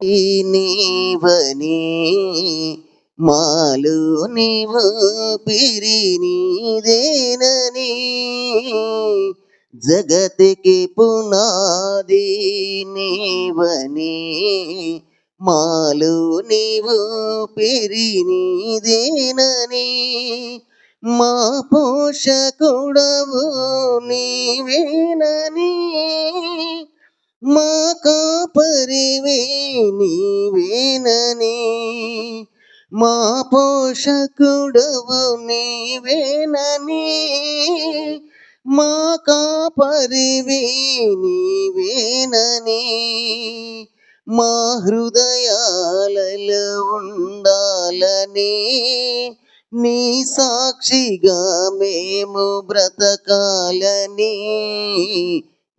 నీవని మాలు నీవు పిరి నీదేనని జగతికి పునాది నీవని మాలు నీవు పిరి నీదేనని మా పోషకుడవు నీవేనని మా కాపరివే నీవేనని మా పోషకుడవు నీవేనని మా కాపరివే నీవేనని మా హృదయాలలో ఉండాలని నీ సాక్షిగా మేము బ్రతకాలని.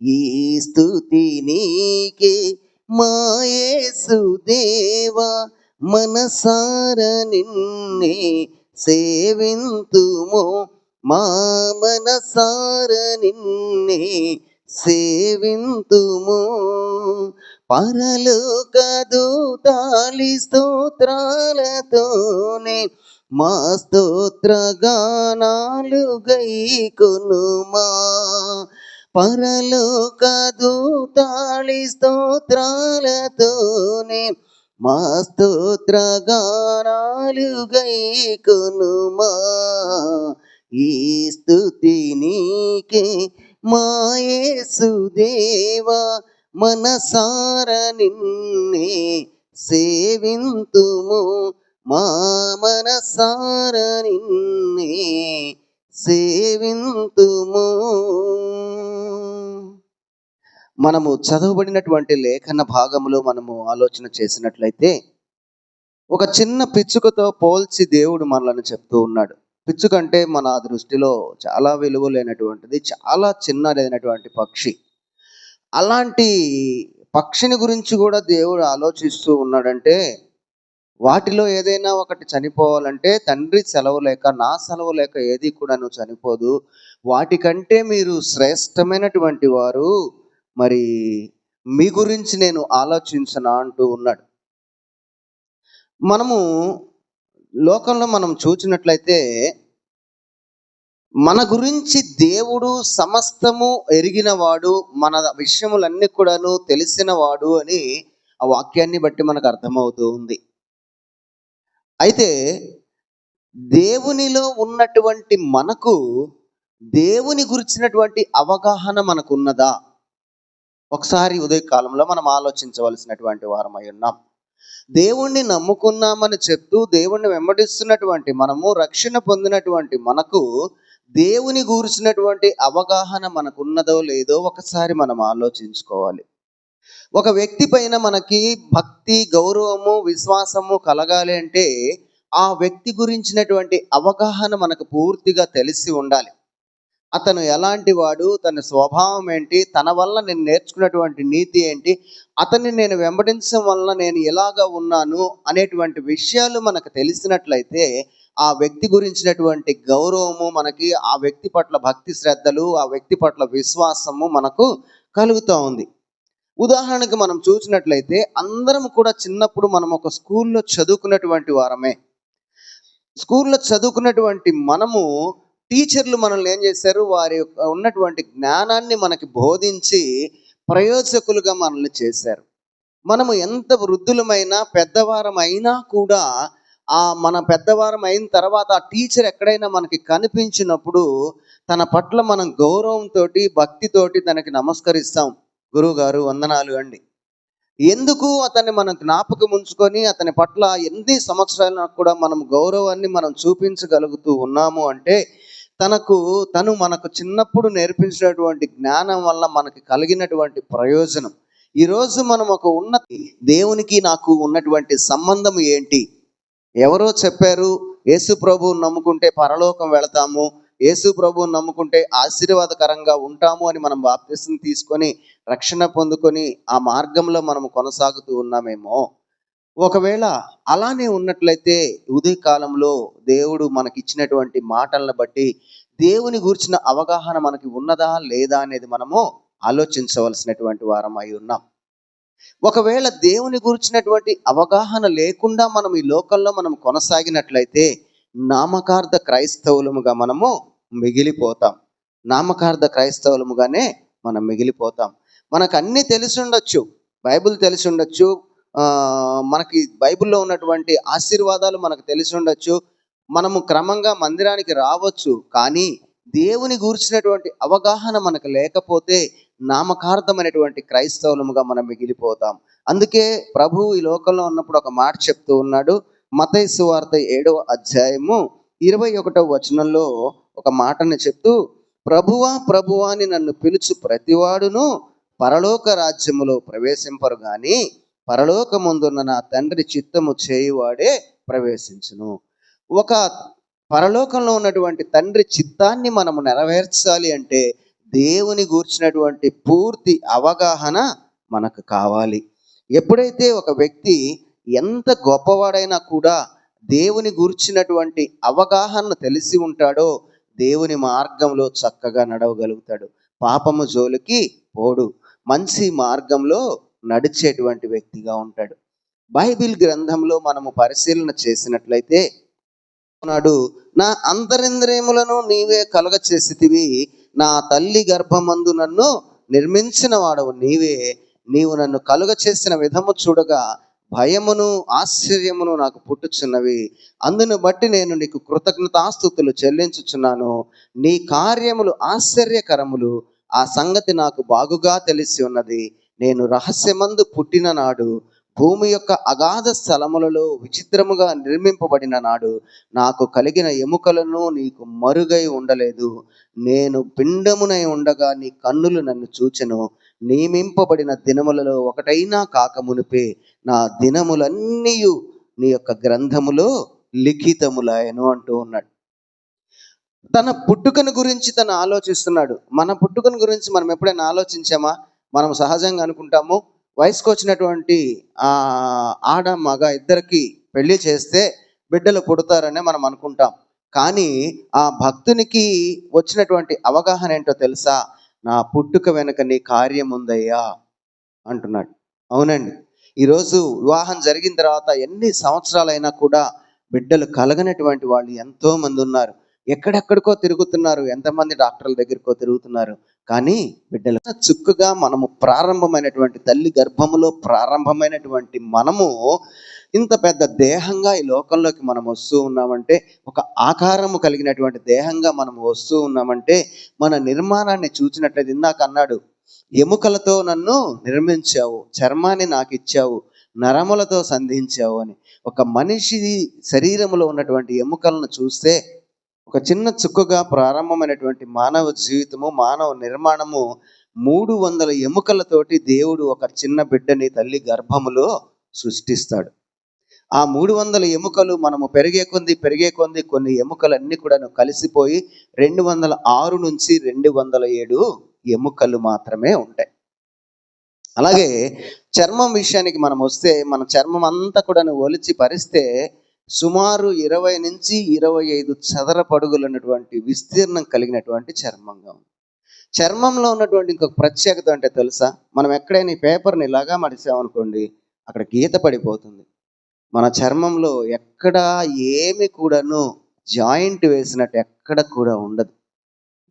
ఈ స్థుతి నీకే. మాయేసుదేవా మనసార నిన్నే సేవింతుము. మా మనసార నిన్నే సేవింతుము. పరలోక దూతాలి స్తోత్రాలతోనే మా స్తోత్ర గానాలు గైకొనుమా పరలోక దూతాళి స్తోత్రాలతోనే మా స్తోత్ర గానాలు గైకొనుమా ఈ స్థుతి నీకే మాయేసుదేవా మనసార నిన్నే సేవింతుము. మా మనసార నిన్నే సేవింతుము. మనము చదవబడినటువంటి లేఖన భాగంలో మనము ఆలోచన చేసినట్లయితే ఒక చిన్న పిచ్చుకతో పోల్చి దేవుడు మనలను చెప్తూ ఉన్నాడు. పిచ్చుక అంటే మన దృష్టిలో చాలా విలువ లేనటువంటిది చాలా చిన్నదైనటువంటి పక్షి. అలాంటి పక్షిని గురించి కూడా దేవుడు ఆలోచిస్తూ ఉన్నాడంటే వాటిలో ఏదైనా ఒకటి చనిపోవాలంటే తండ్రి సెలవు లేక నా సెలవు లేక ఏది కూడా నువ్వు చనిపోదు. వాటికంటే మీరు శ్రేష్టమైనటువంటి వారు. మరి మీ గురించి నేను ఆలోచించనా అంటూ ఉన్నాడు. మనము లోకంలో మనం చూచినట్లయితే మన గురించి దేవుడు సమస్తము ఎరిగినవాడు మన విషయములన్నీ కూడాను తెలిసినవాడు అని ఆ వాక్యాన్ని బట్టి మనకు అర్థమవుతూ ఉంది. అయితే దేవునిలో ఉన్నటువంటి మనకు దేవుని గురించినటువంటి అవగాహన మనకున్నదా? ఒకసారి ఉదయకాలంలో మనం ఆలోచించవలసినటువంటి వారమై ఉన్నాం. దేవుణ్ణి నమ్ముకున్నామని చెప్తూ దేవుణ్ణి వెంబడిస్తున్నటువంటి మనము రక్షణ పొందినటువంటి మనకు దేవుని గూర్చినటువంటి అవగాహన మనకున్నదో లేదో ఒకసారి మనం ఆలోచించుకోవాలి. ఒక వ్యక్తి పైన మనకి భక్తి గౌరవము విశ్వాసము కలగాలి అంటే ఆ వ్యక్తి గురించినటువంటి అవగాహన మనకు పూర్తిగా తెలిసి ఉండాలి. అతను ఎలాంటి వాడు తన స్వభావం ఏంటి తన వల్ల నేను నేర్చుకున్నటువంటి నీతి ఏంటి అతన్ని నేను వెంబడించడం వల్ల నేను ఎలాగా ఉన్నాను అనేటువంటి విషయాలు మనకు తెలిసినట్లయితే ఆ వ్యక్తి గురించినటువంటి గౌరవము మనకి ఆ వ్యక్తి పట్ల భక్తి శ్రద్ధలు ఆ వ్యక్తి పట్ల విశ్వాసము మనకు కలుగుతూ ఉంది. ఉదాహరణకు మనం చూసినట్లయితే అందరం కూడా చిన్నప్పుడు మనం ఒక స్కూల్లో చదువుకున్నటువంటి వారమే. స్కూల్లో చదువుకున్నటువంటి మనము టీచర్లు మనల్ని ఏం చేశారు? వారి యొక్క ఉన్నటువంటి జ్ఞానాన్ని మనకి బోధించి ప్రయోజకులుగా మనల్ని చేశారు. మనము ఎంత వృద్ధులమైనా పెద్దవారం అయినా కూడా ఆ మన పెద్దవారం అయిన తర్వాత ఆ టీచర్ ఎక్కడైనా మనకి కనిపించినప్పుడు తన పట్ల మనం గౌరవంతో భక్తితోటి తనకి నమస్కరిస్తాం. గురువుగారు వందనాలు అండి. ఎందుకు అతన్ని మనం జ్ఞాపకం ఉంచుకొని అతని పట్ల ఎన్ని సంవత్సరాలకు కూడా మనం గౌరవాన్ని మనం చూపించగలుగుతూ ఉన్నాము అంటే తనకు తను మనకు చిన్నప్పుడు నేర్పించినటువంటి జ్ఞానం వల్ల మనకి కలిగినటువంటి ప్రయోజనం. ఈరోజు మనం ఒక ఉన్నతి దేవునికి నాకు ఉన్నటువంటి సంబంధం ఏంటి? ఎవరో చెప్పారు యేసు ప్రభువు నమ్ముకుంటే పరలోకం వెళతాము యేసు ప్రభువును నమ్ముకుంటే ఆశీర్వాదకరంగా ఉంటాము అని మనం బాప్తిసం తీసుకొని రక్షణ పొందుకొని ఆ మార్గంలో మనం కొనసాగుతూ ఉన్నామేమో. ఒకవేళ అలానే ఉన్నట్లయితే ఉదయ కాలంలో దేవుడు మనకి ఇచ్చినటువంటి మాటలను బట్టి దేవుని గురించిన అవగాహన మనకి ఉన్నదా లేదా అనేది మనము ఆలోచించవలసినటువంటి వారం అయి ఉన్నాం. ఒకవేళ దేవుని గురించినటువంటి అవగాహన లేకుండా మనం ఈ లోకంలో మనం కొనసాగినట్లయితే నామకార్థ క్రైస్తవులముగా మనము మిగిలిపోతాం. నామకార్థ క్రైస్తవులముగానే మనం మిగిలిపోతాం. మనకు అన్నీ తెలిసి ఉండొచ్చు బైబిల్ తెలిసి ఉండొచ్చు ఆ, మనకి బైబిల్లో ఉన్నటువంటి ఆశీర్వాదాలు మనకు తెలిసి ఉండొచ్చు మనము క్రమంగా మందిరానికి రావచ్చు. కానీ దేవుని గూర్చినటువంటి అవగాహన మనకు లేకపోతే నామకార్థమైనటువంటి క్రైస్తవులముగా మనం మిగిలిపోతాం. అందుకే ప్రభు ఈ లోకంలో ఉన్నప్పుడు ఒక మాట చెప్తూ ఉన్నాడు. మతయ సువార్త ఏడవ అధ్యాయము ఇరవై ఒకటవ వచనంలో ఒక మాటని చెప్తూ ప్రభువా ప్రభువా అని నన్ను పిలుచు ప్రతివాడును పరలోక రాజ్యములో ప్రవేశింపరు గాని పరలోకముందున్న నా తండ్రి చిత్తము చేయువాడే ప్రవేశించును. ఒక పరలోకంలో ఉన్నటువంటి తండ్రి చిత్తాన్ని మనము నెరవేర్చాలి అంటే దేవుని గూర్చినటువంటి పూర్తి అవగాహన మనకు కావాలి. ఎప్పుడైతే ఒక వ్యక్తి ఎంత గొప్పవాడైనా కూడా దేవుని గూర్చినటువంటి అవగాహన తెలిసి ఉంటాడో దేవుని మార్గంలో చక్కగా నడవగలుగుతాడు. పాపము జోలికి పోడు. మంచి మార్గంలో నడిచేటువంటి వ్యక్తిగా ఉంటాడు. బైబిల్ గ్రంథంలో మనము పరిశీలన చేసినట్లయితే నాడు నా అంతరింద్రియములను నీవే కలుగ చేసితివి. నా తల్లి గర్భమందు నన్ను నిర్మించిన వాడవు నీవే. నీవు నన్ను కలుగ చేసిన విధము చూడగా భయమును ఆశ్చర్యమును నాకు పుట్టుచున్నవి. అందును బట్టి నేను నీకు కృతజ్ఞతాస్థుతులు చెల్లించుచున్నాను. నీ కార్యములు ఆశ్చర్యకరములు. ఆ సంగతి నాకు బాగుగా తెలిసి ఉన్నది. నేను రహస్యమందు పుట్టిన నాడు భూమి యొక్క అగాధ స్థలములలో విచిత్రముగా నిర్మింపబడిన నాడు నాకు కలిగిన ఎముకలను నీకు మరుగై ఉండలేదు. నేను పిండమునై ఉండగా నీ కన్నులు నన్ను చూచెను. నియమింపబడిన దినములలో ఒకటైనా కాకమునిపే నా దినములన్నీ నీ యొక్క గ్రంథములో లిఖితములాయను అంటూ ఉన్నాడు. తన పుట్టుకను గురించి తను ఆలోచిస్తున్నాడు. మన పుట్టుకను గురించి మనం ఎప్పుడైనా ఆలోచించామా? మనం సహజంగా అనుకుంటాము వయసుకు వచ్చినటువంటి ఆ ఆడ మగ ఇద్దరికి పెళ్ళి చేస్తే బిడ్డలు పుడతారనే మనం అనుకుంటాం. కానీ ఆ భక్తునికి వచ్చినటువంటి అవగాహన ఏంటో తెలుసా? నా పుట్టుక వెనుక నీ కార్యం ఉందయ్యా అంటున్నాడు. అవునండి. ఈరోజు వివాహం జరిగిన తర్వాత ఎన్ని సంవత్సరాలైనా కూడా బిడ్డలు కలగనటువంటి వాళ్ళు ఎంతో మంది ఉన్నారు. ఎక్కడెక్కడికో తిరుగుతున్నారు. ఎంతమంది డాక్టర్ల దగ్గరికో తిరుగుతున్నారు. కానీ బిడ్డలు చుక్కగా మనము ప్రారంభమైనటువంటి తల్లి గర్భములో ప్రారంభమైనటువంటి మనము ఇంత పెద్ద దేహంగా ఈ లోకంలోకి మనం వస్తూ ఉన్నామంటే ఒక ఆకారము కలిగినటువంటి దేహంగా మనం వస్తూ ఉన్నామంటే మన నిర్మాణాన్ని చూసినట్లయితే ఇందాక అన్నాడు ఎముకలతో నన్ను నిర్మించావు చర్మాన్ని నాకు ఇచ్చావు నరములతో సంధించావు అని. ఒక మనిషి శరీరంలో ఉన్నటువంటి ఎముకలను చూస్తే ఒక చిన్న చుక్కగా ప్రారంభమైనటువంటి మానవ జీవితము మానవ నిర్మాణము మూడు వందల ఎముకలతోటి దేవుడు ఒక చిన్న బిడ్డని తల్లి గర్భములో సృష్టిస్తాడు. ఆ మూడు వందల ఎముకలు మనము పెరిగే కొంది పెరిగే కొంది కొన్ని ఎముకలన్నీ కూడా కలిసిపోయి రెండు వందల ఆరు నుంచి రెండు వందల ఏడు ఎముకలు మాత్రమే ఉంటాయి. అలాగే చర్మం విషయానికి మనం వస్తే మన చర్మం అంతా కూడా ఒలిచి పరిస్తే సుమారు ఇరవై నుంచి ఇరవై ఐదు చదర పడుగులున్నటువంటి విస్తీర్ణం కలిగినటువంటి చర్మంగా ఉంది. చర్మంలో ఉన్నటువంటి ఇంకొక ప్రత్యేకత అంటే తెలుసా? మనం ఎక్కడైనా ఈ పేపర్ని ఇలాగా మడిసామనుకోండి అక్కడ గీత పడిపోతుంది. మన చర్మంలో ఎక్కడ ఏమి కూడాను జాయింట్ వేసినట్టు ఎక్కడ కూడా ఉండదు.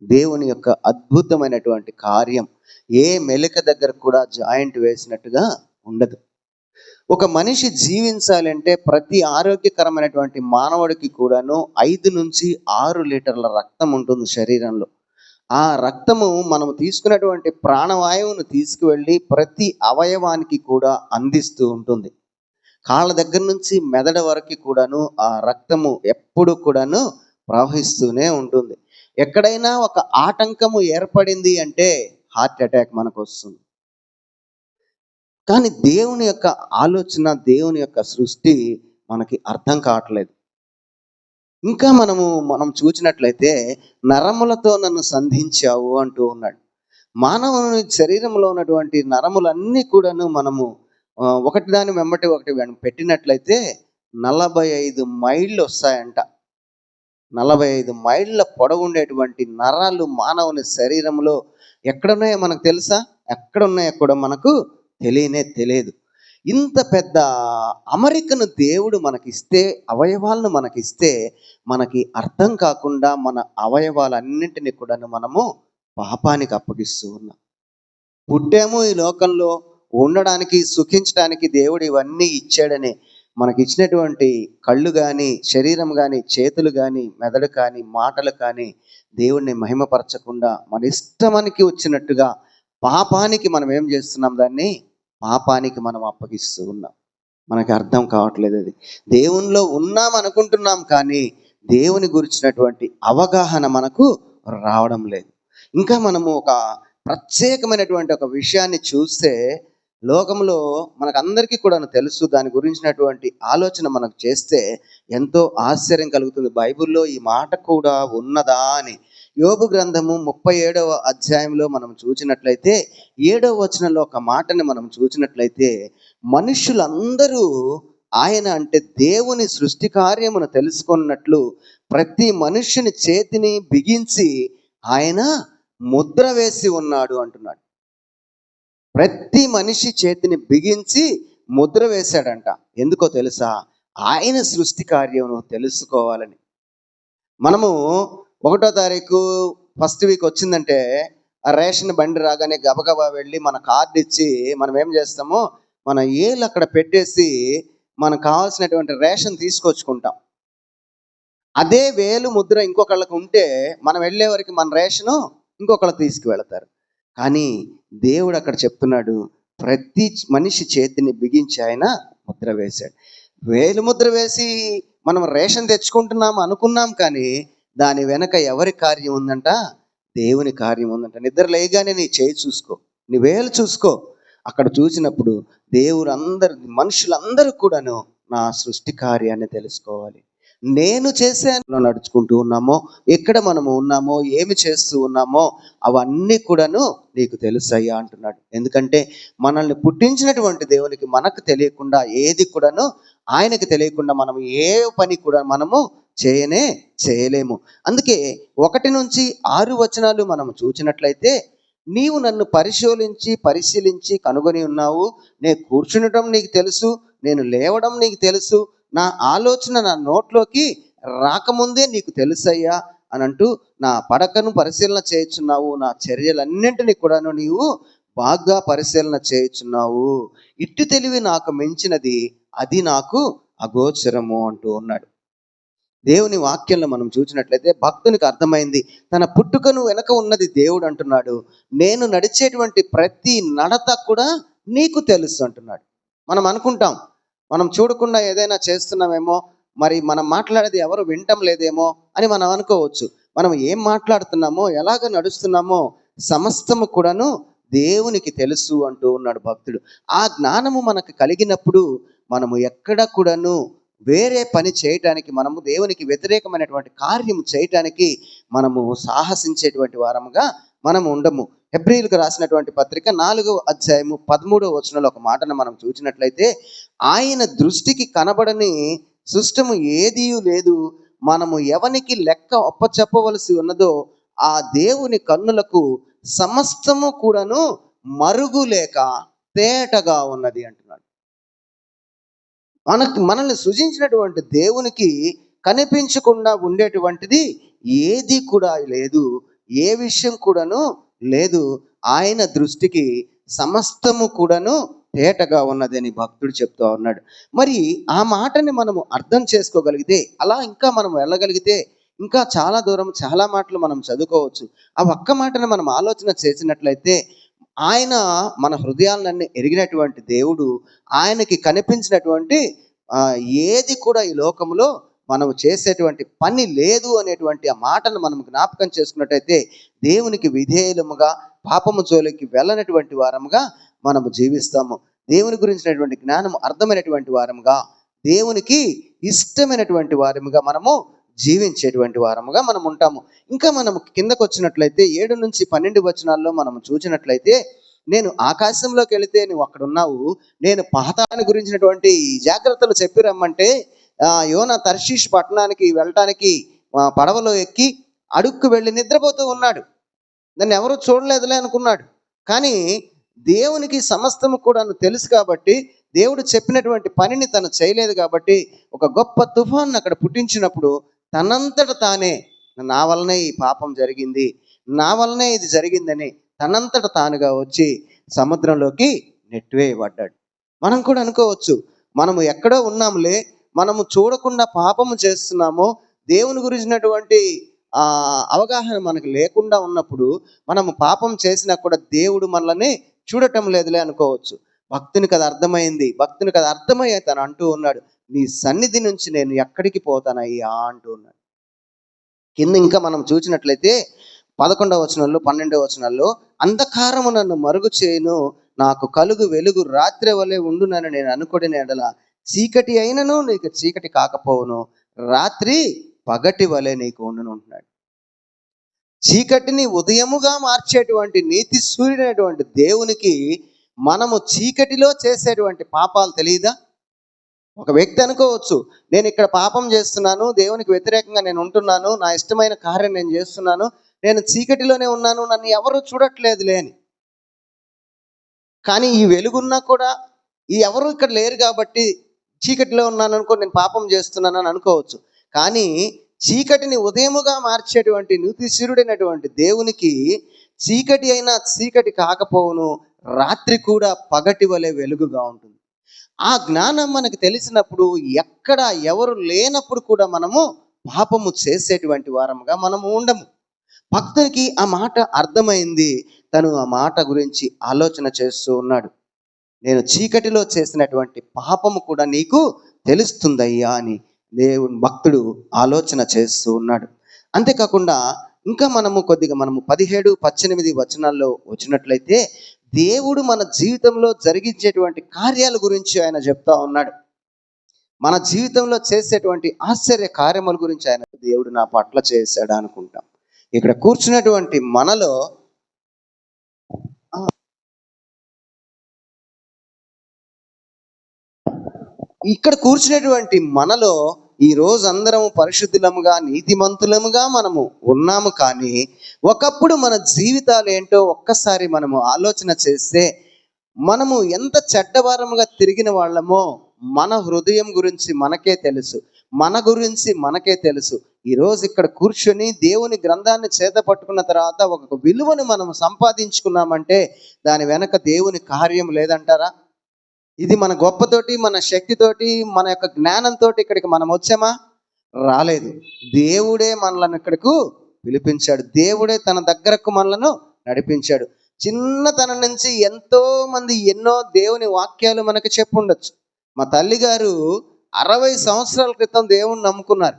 దేవుని యొక్క అద్భుతమైనటువంటి కార్యం ఏ మెలిక దగ్గర కూడా జాయింట్ వేసినట్టుగా ఉండదు. ఒక మనిషి జీవించాలంటే ప్రతి ఆరోగ్యకరమైనటువంటి మానవుడికి కూడాను ఐదు నుంచి ఆరు లీటర్ల రక్తం ఉంటుంది శరీరంలో. ఆ రక్తము మనము తీసుకున్నటువంటి ప్రాణవాయువును తీసుకువెళ్ళి ప్రతి అవయవానికి కూడా అందిస్తూ ఉంటుంది. కాళ్ళ దగ్గర నుంచి మెదడు వరకు కూడాను ఆ రక్తము ఎప్పుడు కూడాను ప్రవహిస్తూనే ఉంటుంది. ఎక్కడైనా ఒక ఆటంకము ఏర్పడింది అంటే హార్ట్ అటాక్ మనకు వస్తుంది కానీ దేవుని యొక్క ఆలోచన దేవుని యొక్క సృష్టి మనకి అర్థం కావట్లేదు. ఇంకా మనము మనం చూసినట్లయితే నరములతో నన్ను సంధించావు అంటూ ఉన్నాడు. మానవుని శరీరంలో ఉన్నటువంటి నరములన్నీ కూడాను మనము ఒకటి దాని వెంబటి ఒకటి పెట్టినట్లయితే నలభై ఐదు మైళ్ళు వస్తాయంట. నలభై ఐదు మైళ్ళ పొడవు ఉండేటువంటి నరాలు మానవుని శరీరంలో ఎక్కడున్నాయో మనకు తెలుసా? ఎక్కడున్నాయో కూడా మనకు తెలియనే తెలియదు. ఇంత పెద్ద అమరికను దేవుడు మనకిస్తే అవయవాలను మనకిస్తే మనకి అర్థం కాకుండా మన అవయవాలన్నింటినీ కూడా మనము పాపానికి అప్పగిస్తూ ఉన్నాం. పుట్టాము ఈ లోకంలో ఉండడానికి సుఖించడానికి దేవుడు ఇవన్నీ ఇచ్చాడని మనకి ఇచ్చినటువంటి కళ్ళు కానీ శరీరం కానీ చేతులు కానీ మెదడు కానీ మాటలు కానీ దేవుణ్ణి మహిమపరచకుండా మన ఇష్టమనికి వచ్చినట్టుగా పాపానికి మనం ఏం చేస్తున్నాం దాన్ని? పాపానికి మనం అప్పగిస్తూ ఉన్నాం. మనకి అర్థం కావట్లేదు అది. దేవునిలో ఉన్నాం అనుకుంటున్నాం కానీ దేవుని గురించినటువంటి అవగాహన మనకు రావడం లేదు. ఇంకా మనము ఒక ప్రత్యేకమైనటువంటి ఒక విషయాన్ని చూస్తే లోకంలో మనకు అందరికీ కూడా తెలుసు దాని గురించినటువంటి ఆలోచన మనకు చేస్తే ఎంతో ఆశ్చర్యం కలుగుతుంది. బైబిల్లో ఈ మాట కూడా ఉన్నదా అని. యోగు గ్రంథము ముప్పై ఏడవ అధ్యాయంలో మనం చూసినట్లయితే ఏడవ వచనంలో ఒక మాటని మనం చూసినట్లయితే మనుషులందరూ ఆయన అంటే దేవుని సృష్టి కార్యమును తెలుసుకున్నట్లు ప్రతి మనుష్యుని చేతిని బిగించి ఆయన ముద్ర వేసి ఉన్నాడు అంటున్నాడు. ప్రతి మనిషి చేతిని బిగించి ముద్ర వేశాడంట. ఎందుకో తెలుసా? ఆయన సృష్టి కార్యం తెలుసుకోవాలని. మనము ఒకటో తారీఖు ఫస్ట్ వీక్ వచ్చిందంటే ఆ రేషన్ బండి రాగానే గబగబా వెళ్ళి మన కార్డు ఇచ్చి మనం ఏం చేస్తామో? మన ఏళ్ళు అక్కడ పెట్టేసి మనకు కావాల్సినటువంటి రేషన్ తీసుకొచ్చుకుంటాం. అదే వేలు ముద్ర ఇంకొకళ్ళకు ఉంటే మనం వెళ్ళే వరకు మన రేషను ఇంకొకళ్ళు తీసుకువెళతారు. కానీ దేవుడు అక్కడ చెప్తున్నాడు ప్రతి మనిషి చేతిని బిగించి ఆయన ముద్ర వేశాడు. వేలు ముద్ర వేసి మనం రేషన్ తెచ్చుకుంటున్నాం అనుకున్నాం కానీ దాని వెనక ఎవరి కార్యం ఉందంట? దేవుని కార్యం ఉందంట. నిద్ర లేగానే నీ చేయి చూసుకో నీ వేలు చూసుకో. అక్కడ చూసినప్పుడు దేవుడు అందరు మనుషులందరూ కూడాను నా సృష్టి కార్యాన్ని తెలుసుకోవాలి. నేను చేశాను నడుచుకుంటూ ఉన్నామో ఎక్కడ మనము ఉన్నామో ఏమి చేస్తూ ఉన్నామో అవన్నీ కూడాను నీకు తెలుసయ్యా అంటున్నాడు. ఎందుకంటే మనల్ని పుట్టించినటువంటి దేవునికి మనకు తెలియకుండా ఏది కూడాను ఆయనకు తెలియకుండా మనం ఏ పని కూడా మనము చేయనే చేయలేము. అందుకే ఒకటి నుంచి ఆరు వచనాలు మనం చూచినట్లయితే నీవు నన్ను పరిశోధించి పరిశీలించి కనుగొని ఉన్నావు నేను కూర్చుండటం నీకు తెలుసు నేను లేవడం నీకు తెలుసు నా ఆలోచన నా నోట్లోకి రాకముందే నీకు తెలుసయ్యా అని అంటూ నా పడకను పరిశీలన చేయుచున్నావు నా చర్యలన్నింటినీ కూడాను నీవు బాగా పరిశీలన చేయుచున్నావు. ఇట్టి తెలివి నాకు మించినది అది నాకు అగోచరము అంటూ ఉన్నాడు. దేవుని వాక్యంలో మనం చూసినట్లయితే భక్తునికి అర్థమైంది తన పుట్టుకను వెనక ఉన్నది దేవుడు అంటున్నాడు నేను నడిచేటువంటి ప్రతి నడత కూడా నీకు తెలుసు అంటున్నాడు. మనం అనుకుంటాం మనం చూడకుండా ఏదైనా చేస్తున్నామేమో మరి మనం మాట్లాడేది ఎవరు వింటం లేదేమో అని మనం అనుకోవచ్చు. మనం ఏం మాట్లాడుతున్నామో ఎలాగ నడుస్తున్నామో సమస్తము కూడాను దేవునికి తెలుసు అంటూ ఉన్నాడు భక్తుడు. ఆ జ్ఞానము మనకు కలిగినప్పుడు మనము ఎక్కడ కూడాను వేరే పని చేయటానికి మనము దేవునికి వ్యతిరేకమైనటువంటి కార్యము చేయటానికి మనము సాహసించేటువంటి వారముగా మనం ఉండము. హెబ్రిల్కు రాసినటువంటి పత్రిక నాలుగవ అధ్యాయము పదమూడవ వచనంలో ఒక మాటను మనం చూసినట్లయితే ఆయన దృష్టికి కనబడని సృష్టము ఏదీ లేదు. మనము ఎవనికి లెక్క ఒప్పచెప్పవలసి ఉన్నదో ఆ దేవుని కన్నులకు సమస్తము కూడాను మరుగు లేక తేటగా ఉన్నది అంటున్నాడు. మనకు మనల్ని సృజించినటువంటి దేవునికి కనిపించకుండా ఉండేటువంటిది ఏది కూడా లేదు. ఏ విషయం కూడాను లేదు ఆయన దృష్టికి సమస్తము కూడాను తేటగా ఉన్నదని భక్తుడు చెప్తా ఉన్నాడు. మరి ఆ మాటని మనము అర్థం చేసుకోగలిగితే అలా ఇంకా మనం వెళ్ళగలిగితే ఇంకా చాలా దూరం చాలా మాటలు మనం చదువుకోవచ్చు. ఆ ఒక్క మాటను మనం ఆలోచన చేసినట్లయితే ఆయన మన హృదయాలన్నీ ఎరిగినటువంటి దేవుడు ఆయనకి కనిపించినటువంటి ఏది కూడా ఈ లోకంలో మనం చేసేటువంటి పని లేదు అనేటువంటి ఆ మాటను మనం జ్ఞాపకం చేసుకున్నట్టయితే దేవునికి విధేయులముగా పాపము జోలికి వెళ్ళనటువంటి వారముగా మనము జీవిస్తాము. దేవుని గురించినటువంటి జ్ఞానం అర్థమైనటువంటి వారముగా దేవునికి ఇష్టమైనటువంటి వారముగా మనము జీవించేటువంటి వారముగా మనం ఉంటాము. ఇంకా మనం కిందకు వచ్చినట్లయితే ఏడు నుంచి పన్నెండు వచనాల్లో మనం చూసినట్లయితే నేను ఆకాశంలోకి వెళితే నువ్వు అక్కడ ఉన్నావు నేను పాతాన్ని గురించినటువంటి జాగ్రత్తలు చెప్పి రమ్మంటే యోన తర్షీష్ పట్టణానికి వెళ్ళటానికి పడవలో ఎక్కి అడుక్కు వెళ్ళి నిద్రపోతూ ఉన్నాడు. దాన్ని ఎవరూ చూడలేదులే అనుకున్నాడు. కానీ దేవునికి సమస్తము కూడా తెలుసు కాబట్టి దేవుడు చెప్పినటువంటి పనిని తను చేయలేదు కాబట్టి ఒక గొప్ప తుఫాన్ అక్కడ పుట్టించినప్పుడు తనంతట తానే నా వలనే ఈ పాపం జరిగింది నా వలనే ఇది జరిగిందని తనంతట తానుగా వచ్చి సముద్రంలోకి నెట్టివేయబడ్డాడు. మనం కూడా అనుకోవచ్చు మనము ఎక్కడో ఉన్నాములే మనము చూడకుండా పాపము చేస్తున్నాము దేవుని గురించినటువంటి అవగాహన మనకు లేకుండా ఉన్నప్పుడు మనము పాపం చేసినా కూడా దేవుడు మనల్ని చూడటం లేదులే అనుకోవచ్చు. భక్తునికి అది అర్థమైంది. భక్తునికి అది అర్థమయ్యే తను అంటూ ఉన్నాడు. నీ సన్నిధి నుంచి నేను ఎక్కడికి పోతానయ్యా అంటూ ఉన్నాడు. కింద ఇంకా మనం చూసినట్లయితే పదకొండవ వచనంలో పన్నెండవ వచనాల్లో అంధకారము నన్ను మరుగు చేయను నాకు కలుగు వెలుగు రాత్రి వలె ఉండునని నేను అనుకుని ఎడల చీకటి అయినను నీకు చీకటి కాకపోవును. రాత్రి పగటి వలె నీకు ఉండును ఉంటున్నాడు చీకటిని ఉదయముగా మార్చేటువంటి నీతి సూర్యుడైనటువంటి దేవునికి మనము చీకటిలో చేసేటువంటి పాపాలు తెలియదా? ఒక వ్యక్తి అనుకోవచ్చు నేను ఇక్కడ పాపం చేస్తున్నాను దేవునికి వ్యతిరేకంగా నేను ఉంటున్నాను నా ఇష్టమైన కార్యం నేను చేస్తున్నాను నేను చీకటిలోనే ఉన్నాను నన్ను ఎవరు చూడట్లేదు లేని కానీ ఈ వెలుగున్నా కూడా ఈ ఎవరు ఇక్కడ లేరు కాబట్టి చీకటిలో ఉన్నాను అనుకో నేను పాపం చేస్తున్నాను అని అనుకోవచ్చు. కానీ చీకటిని ఉదయముగా మార్చేటువంటి నీతిశీరుడైనటువంటి దేవునికి చీకటి అయినా చీకటి కాకపోవును రాత్రి కూడా పగటి వలె వెలుగుగా ఉంటుంది. ఆ జ్ఞానం మనకు తెలిసినప్పుడు ఎక్కడ ఎవరు లేనప్పుడు కూడా మనము పాపము చేసేటువంటి వారముగా మనము ఉండము. భక్తునికి ఆ మాట అర్థమైంది. తను ఆ మాట గురించి ఆలోచన చేస్తూ ఉన్నాడు. నేను చీకటిలో చేసినటువంటి పాపము కూడా నీకు తెలుస్తుందయ్యా అని దేవుని భక్తుడు ఆలోచన చేస్తూ ఉన్నాడు. అంతేకాకుండా ఇంకా మనము కొద్దిగా మనము పదిహేడు పద్దెనిమిది వచనాల్లో వచ్చినట్లయితే దేవుడు మన జీవితంలో జరిగించేటువంటి కార్యాల గురించి ఆయన చెప్తా ఉన్నాడు. మన జీవితంలో చేసేటువంటి ఆశ్చర్య కార్యముల గురించి ఆయన దేవుడు నా పట్ల చేశాడు అనుకుంటాం. ఇక్కడ కూర్చున్నటువంటి మనలో ఇక్కడ కూర్చునేటువంటి మనలో ఈ రోజు అందరం పరిశుద్ధులముగా నీతిమంతులముగా మనము ఉన్నాము కానీ ఒకప్పుడు మన జీవితాలు ఏంటో ఒక్కసారి మనము ఆలోచన చేస్తే మనము ఎంత చెడ్డవారముగా తిరిగిన వాళ్ళమో మన హృదయం గురించి మనకే తెలుసు. మన గురించి మనకే తెలుసు. ఈరోజు ఇక్కడ కూర్చొని దేవుని గ్రంథాన్ని చేత పట్టుకున్న తర్వాత ఒక విలువను మనం సంపాదించుకున్నామంటే దాని వెనక దేవుని కార్యం లేదంటారా? ఇది మన గొప్పతోటి మన శక్తితోటి మన యొక్క జ్ఞానంతో ఇక్కడికి మనం వచ్చామా? రాలేదు. దేవుడే మనలను ఇక్కడకు పిలిపించాడు. దేవుడే తన దగ్గరకు మనలను నడిపించాడు. చిన్నతనం నుంచి ఎంతో మంది ఎన్నో దేవుని వాక్యాలు మనకు చెప్పుండొచ్చు. మా తల్లిగారు అరవై సంవత్సరాల క్రితం దేవుణ్ణి నమ్ముకున్నారు.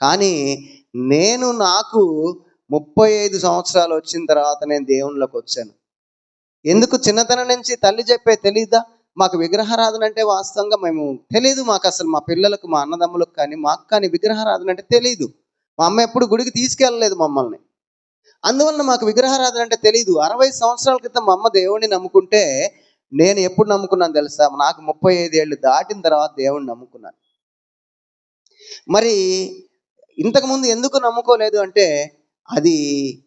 కానీ నేను నాకు ముప్పై ఐదు సంవత్సరాలు వచ్చిన తర్వాత నేను దేవునిలోకి వచ్చాను. ఎందుకు చిన్నతనం నుంచి తల్లి చెప్పే తెలీదా? మాకు విగ్రహారాధన అంటే వాస్తవంగా మేము తెలియదు మాకు అసలు మా పిల్లలకు మా అన్నదమ్ములకు కానీ మాకు కానీ విగ్రహారాధన అంటే తెలియదు మా అమ్మ ఎప్పుడు గుడికి తీసుకెళ్ళలేదు మమ్మల్ని. అందువలన మాకు విగ్రహారాధన అంటే తెలియదు అరవై సంవత్సరాల క్రితం మా అమ్మ దేవుడిని నమ్ముకుంటే నేను ఎప్పుడు నమ్ముకున్నాను తెలుసా? నాకు ముప్పై ఐదు ఏళ్ళు దాటిన తర్వాత దేవుడిని నమ్ముకున్నాను. మరి ఇంతకుముందు ఎందుకు నమ్ముకోలేదు అంటే అది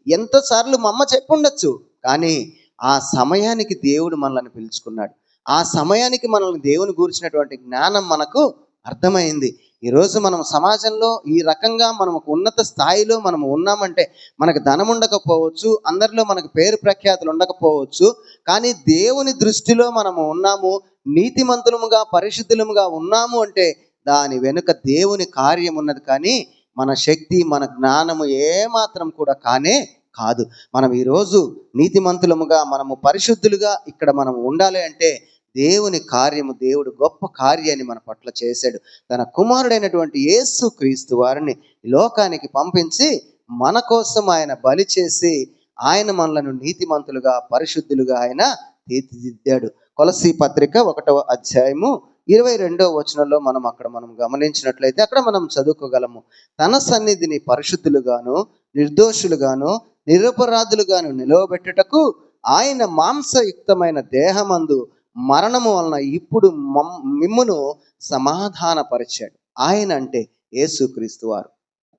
ఎంతోసార్లు మా అమ్మ చెప్పుండొచ్చు. కానీ ఆ సమయానికి దేవుడు మనల్ని పిలుచుకున్నాడు. ఆ సమయానికి మనల్ని దేవుని గూర్చినటువంటి జ్ఞానం మనకు అర్థమైంది. ఈరోజు మనం సమాజంలో ఈ రకంగా మనం ఒక ఉన్నత స్థాయిలో మనం ఉన్నామంటే మనకు ధనం ఉండకపోవచ్చు అందరిలో మనకు పేరు ప్రఖ్యాతులు ఉండకపోవచ్చు కానీ దేవుని దృష్టిలో మనము ఉన్నాము నీతిమంతులముగా పరిశుద్ధులముగా ఉన్నాము అంటే దాని వెనుక దేవుని కార్యం ఉన్నది కానీ మన శక్తి మన జ్ఞానము ఏమాత్రం కూడా కానే కాదు. మనం ఈరోజు నీతిమంతులముగా మనము పరిశుద్ధులుగా ఇక్కడ మనం ఉండాలి అంటే దేవుని కార్యము దేవుడు గొప్ప కార్యాన్ని మన పట్ల చేశాడు. తన కుమారుడైనటువంటి యేసు క్రీస్తు వారిని లోకానికి పంపించి మన కోసం ఆయన బలి చేసి ఆయన మనలను నీతిమంతులుగా పరిశుద్ధులుగా ఆయన తీర్చిదిద్దాడు. కొలసి పత్రిక ఒకటవ అధ్యాయము ఇరవై రెండవ వచనంలో మనం అక్కడ మనం గమనించినట్లయితే అక్కడ మనం చదువుకోగలము. తన సన్నిధిని పరిశుద్ధులుగాను నిర్దోషులుగాను నిరపరాధులుగాను నిలవబెట్టుటకు ఆయన మాంసయుక్తమైన దేహమందు మరణము వలన ఇప్పుడు మమ్- మిమ్మును సమాధానపరిచాడు. ఆయన అంటే యేసుక్రీస్తు వారు.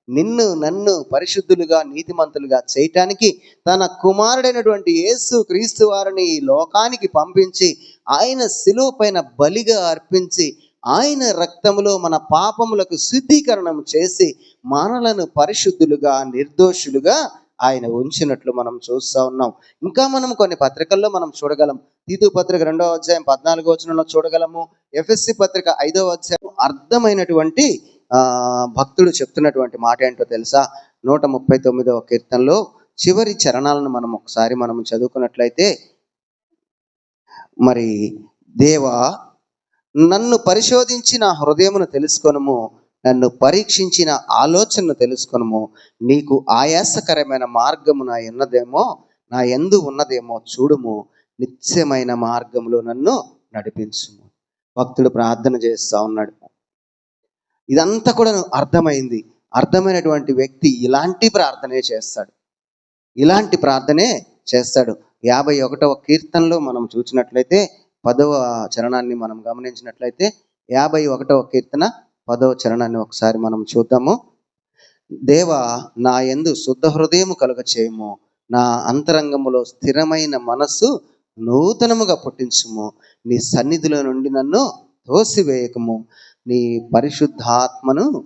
నిన్ను నన్ను పరిశుద్ధులుగా నీతిమంతులుగా చేయటానికి తన కుమారుడైనటువంటి యేసు క్రీస్తు వారిని ఈ లోకానికి పంపించి ఆయన శిలువ పైన బలిగా అర్పించి ఆయన రక్తములో మన పాపములకు శుద్ధీకరణం చేసి మనలను పరిశుద్ధులుగా నిర్దోషులుగా ఆయన ఉంచినట్లు మనం చూస్తూ ఉన్నాం. ఇంకా మనం కొన్ని పత్రికల్లో మనం చూడగలం. తీతు పత్రిక రెండవ అధ్యాయం పద్నాలుగో వచనంలో చూడగలము. ఎఫ్ఎస్సి పత్రిక ఐదవ అధ్యాయం అర్థమైనటువంటి భక్తుడు చెప్తున్నటువంటి మాట ఏంటో తెలుసా? నూట ముప్పై తొమ్మిదవ కీర్తనలో చివరి చరణాలను మనం ఒకసారి మనం చదువుకున్నట్లయితే మరి దేవా నన్ను పరిశోధించి నా హృదయమును తెలుసుకొనము. నన్ను పరీక్షించిన ఆలోచనను తెలుసుకొనుము. నీకు ఆయాసకరమైన మార్గము నా ఉన్నదేమో నా ఎందు ఉన్నదేమో చూడుము. నిత్యమైన మార్గంలో నన్ను నడిపించుము. భక్తుడు ప్రార్థన చేస్తా ఉన్నాడు. ఇదంతా కూడా అర్థమైంది. అర్థమైనటువంటి వ్యక్తి ఇలాంటి ప్రార్థనే చేస్తాడు. ఇలాంటి ప్రార్థనే చేస్తాడు. యాభై ఒకటవ కీర్తనలో మనం చూసినట్లయితే పదవ చరణాన్ని మనం గమనించినట్లయితే యాభై ఒకటవ కీర్తన పదవ చరణాన్ని ఒకసారి మనం చూద్దాము. దేవ నా ఎందు శుద్ధ హృదయము కలుగ చేయము నా అంతరంగములో స్థిరమైన మనస్సు నూతనముగా పుట్టించుము. నీ సన్నిధిలో నుండి నన్ను తోసివేయకము. నీ పరిశుద్ధాత్మను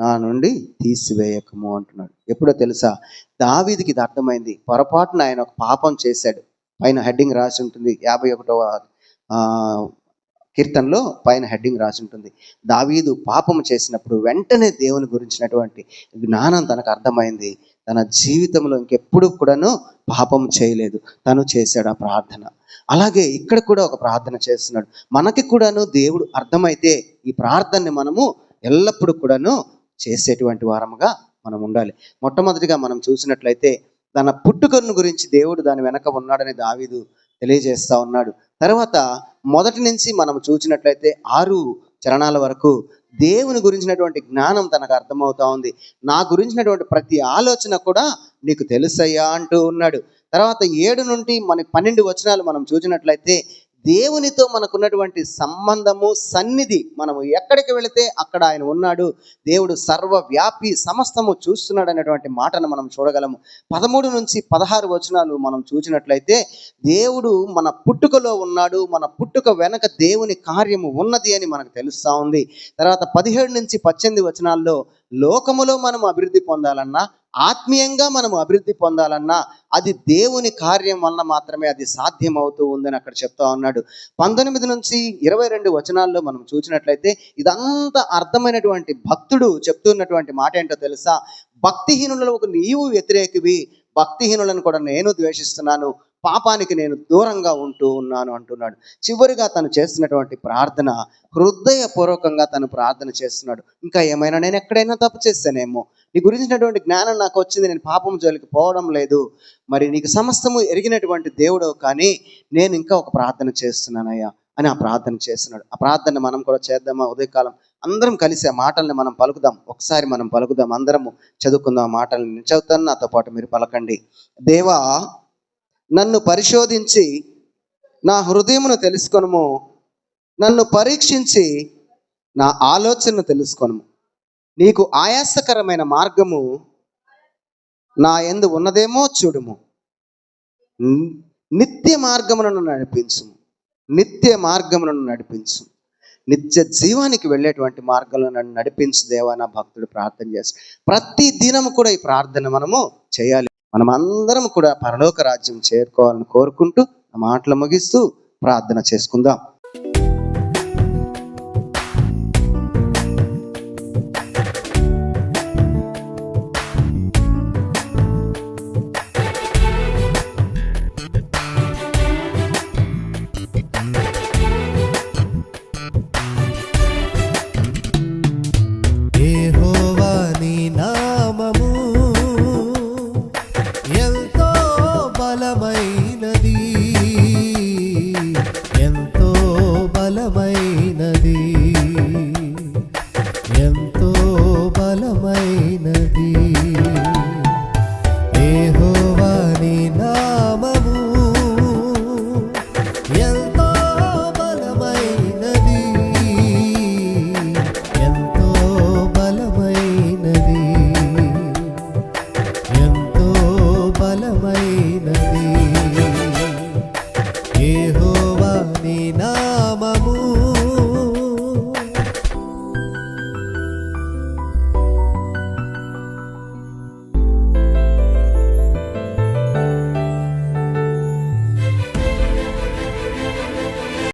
నా నుండి తీసివేయకము అంటున్నాడు. ఎప్పుడో తెలుసా? దావీదికి ఇది అర్థమైంది. పొరపాటున ఆయన ఒక పాపం చేశాడు. పైన హెడ్డింగ్ రాసి ఉంటుంది. యాభై ఒకటవ కీర్తనలో పైన హెడ్డింగ్ రాసి ఉంటుంది. దావీదు పాపం చేసినప్పుడు వెంటనే దేవుని గురించినటువంటి జ్ఞానం తనకు అర్థమైంది. తన జీవితంలో ఇంకెప్పుడు కూడాను పాపం చేయలేదు. తను చేశాడు ఆ ప్రార్థన. అలాగే ఇక్కడ కూడా ఒక ప్రార్థన చేస్తున్నాడు. మనకి కూడాను దేవుడు అర్థమైతే ఈ ప్రార్థనని మనము ఎల్లప్పుడూ కూడాను చేసేటువంటి వారముగా మనం ఉండాలి. మొట్టమొదటిగా మనం చూసినట్లయితే తన పుట్టుకను గురించి దేవుడు దాని వెనక ఉన్నాడని దావీదు తెలియజేస్తా ఉన్నాడు. తర్వాత మొదటి నుంచి మనం చూసినట్లయితే ఆరు చరణాల వరకు దేవుని గురించినటువంటి జ్ఞానం తనకు అర్థమవుతా ఉంది. నా గురించినటువంటి ప్రతి ఆలోచన కూడా నీకు తెలుసయ్యా అంటూ ఉన్నాడు. తర్వాత ఏడు నుండి మనకి పన్నెండు వచనాలు మనం చూసినట్లయితే దేవునితో మనకున్నటువంటి సంబంధము సన్నిధి మనము ఎక్కడికి వెళితే అక్కడ ఆయన ఉన్నాడు. దేవుడు సర్వవ్యాపి సమస్తము చూస్తున్నాడు అనేటువంటి మాటను మనం చూడగలము. పదమూడు నుంచి పదహారు వచనాలు మనం చూసినట్లయితే దేవుడు మన పుట్టుకలో ఉన్నాడు మన పుట్టుక వెనక దేవుని కార్యము ఉన్నది అని మనకు తెలుస్తూ ఉంది. తర్వాత పదిహేడు నుంచి పద్దెనిమిది వచనాల్లో లోకములో మనం అభివృద్ధి పొందాలన్నా ఆత్మీయంగా మనం అభివృద్ధి పొందాలన్నా అది దేవుని కార్యం వలన మాత్రమే అది సాధ్యమవుతూ ఉందని అక్కడ చెప్తా ఉన్నాడు. పంతొమ్మిది నుంచి ఇరవై రెండు వచనాల్లో మనం చూసినట్లయితే ఇదంతా అర్థమైనటువంటి భక్తుడు చెప్తున్నటువంటి మాట ఏంటో తెలుసా? భక్తిహీనులకు నీవు వ్యతిరేకివి. భక్తిహీనులను కూడా నేను ద్వేషిస్తున్నాను. పాపానికి నేను దూరంగా ఉంటూ ఉన్నాను అంటున్నాడు. చివరిగా తను చేస్తున్నటువంటి ప్రార్థన హృదయపూర్వకంగా తను ప్రార్థన చేస్తున్నాడు. ఇంకా ఏమైనా నేను ఎక్కడైనా తప్పు చేశానేమో? నీ గురించినటువంటి జ్ఞానం నాకు వచ్చింది నేను పాపం జోలికి పోవడం లేదు. మరి నీకు సమస్తము ఎరిగినటువంటి దేవుడు కానీ నేను ఇంకా ఒక ప్రార్థన చేస్తున్నానయ్యా అని ఆ ప్రార్థన చేస్తున్నాడు. ఆ ప్రార్థన మనం కూడా చేద్దామా? ఉదయకాలం అందరం కలిసి ఆ మాటల్ని మనం పలుకుదాం. ఒకసారి మనం పలుకుదాం. అందరము చదువుకుందాం ఆ మాటల్ని. నేను చదువుతాను నాతో పాటు మీరు పలకండి. దేవా నన్ను పరిశోధించి నా హృదయమును తెలుసుకొనము. నన్ను పరీక్షించి నా ఆలోచనను తెలుసుకొనము. నీకు ఆయాసకరమైన మార్గము నా ఎందు ఉన్నదేమో చూడుము. నిత్య మార్గములను నడిపించుము. నిత్య మార్గములను నడిపించు నిత్య జీవానికి వెళ్ళేటువంటి మార్గంలో నన్ను నడిపించు దేవా నా భక్తుడు ప్రార్థన చేస్తాడు. ప్రతి దినము కూడా ఈ ప్రార్థన మనము చేయాలి. మనం అందరం కూడా పరలోక రాజ్యం చేరుకోవాలని కోరుకుంటూ మాటలు ముగిస్తూ ప్రార్థన చేసుకుందాం.